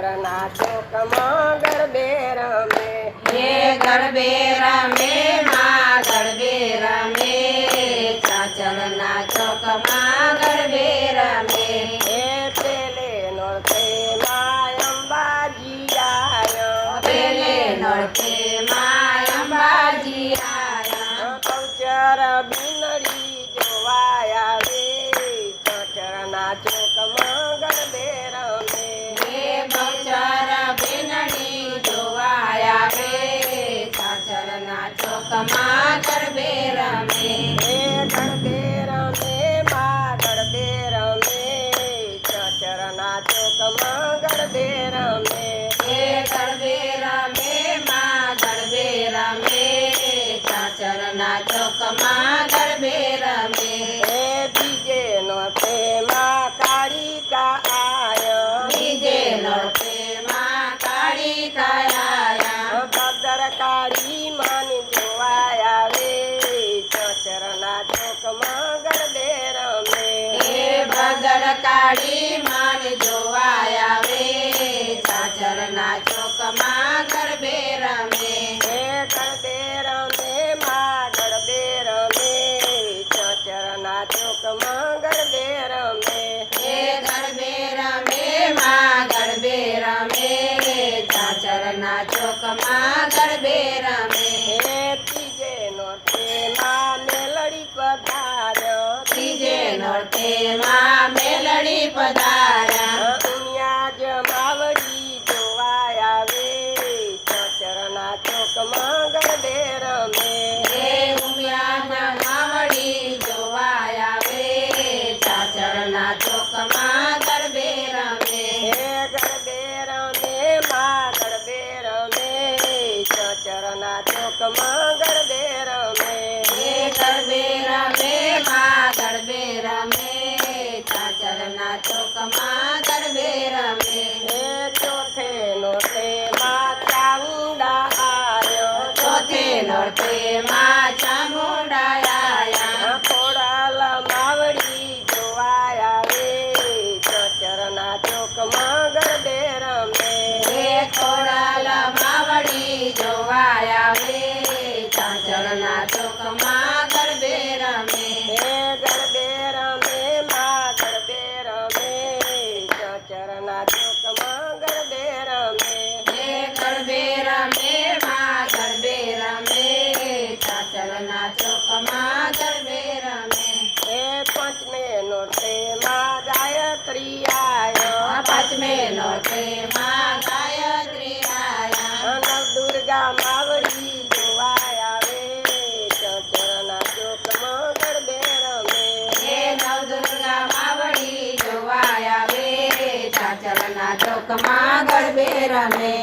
ચાચરના ચોકમાં ગરબે રમે હે ગરબે રમે મા ગરબે રમે ચાચર નાચો કમા ગરબે રમે હે પેલે નોરતે માં અંબાજી આયો પેલે નોરતે માં અંબાજી આયા કૌચર બિનડી જોવાયા. ચોકમાં ગરબે રમે ગરબે રમે માં ગરબે રમે ચાચરના ચોકમાં ગરબે રમે ગરબે રમે માં ગરબે રમે ચાચરના ચોકમાં કાળી માન જોવાયા વે ચાચરના ચોકમાં ગરબે રમે હે ગરબે રમે માં ગરબે રમે ચચરના ચોકમાં ગરબે રમે હે ગરબે રમે માં ગરબે રમે ચાચરના ચોકમાં ગરબે રમે હે ત્રીજે નોરતે માં મેલડી પધાર્યો. ત્રીજે નોરતે માં ચોકમાં ગરબે રમે ગરબે રમે માં ગરબે રમે ચાચરના ચોકમાં ગરબે રમે ચોથે નોતે માં ચામુંડા આવ્યો ચોથે નોરતે માં ચોકમાં ગરબે રમે હે પંચમે નોરતે માં ગાયત્રી આયો. પાંચમે નોરતે માં ગાયત્રી આયા. નવ દુર્ગા માવડી જોવાયા રે ચચરના ચોકમાં ગરબે રમે હે નવદુર્ગા માવડી જોવાયા વે ચાચરના ચોકમાં ગરબે રમે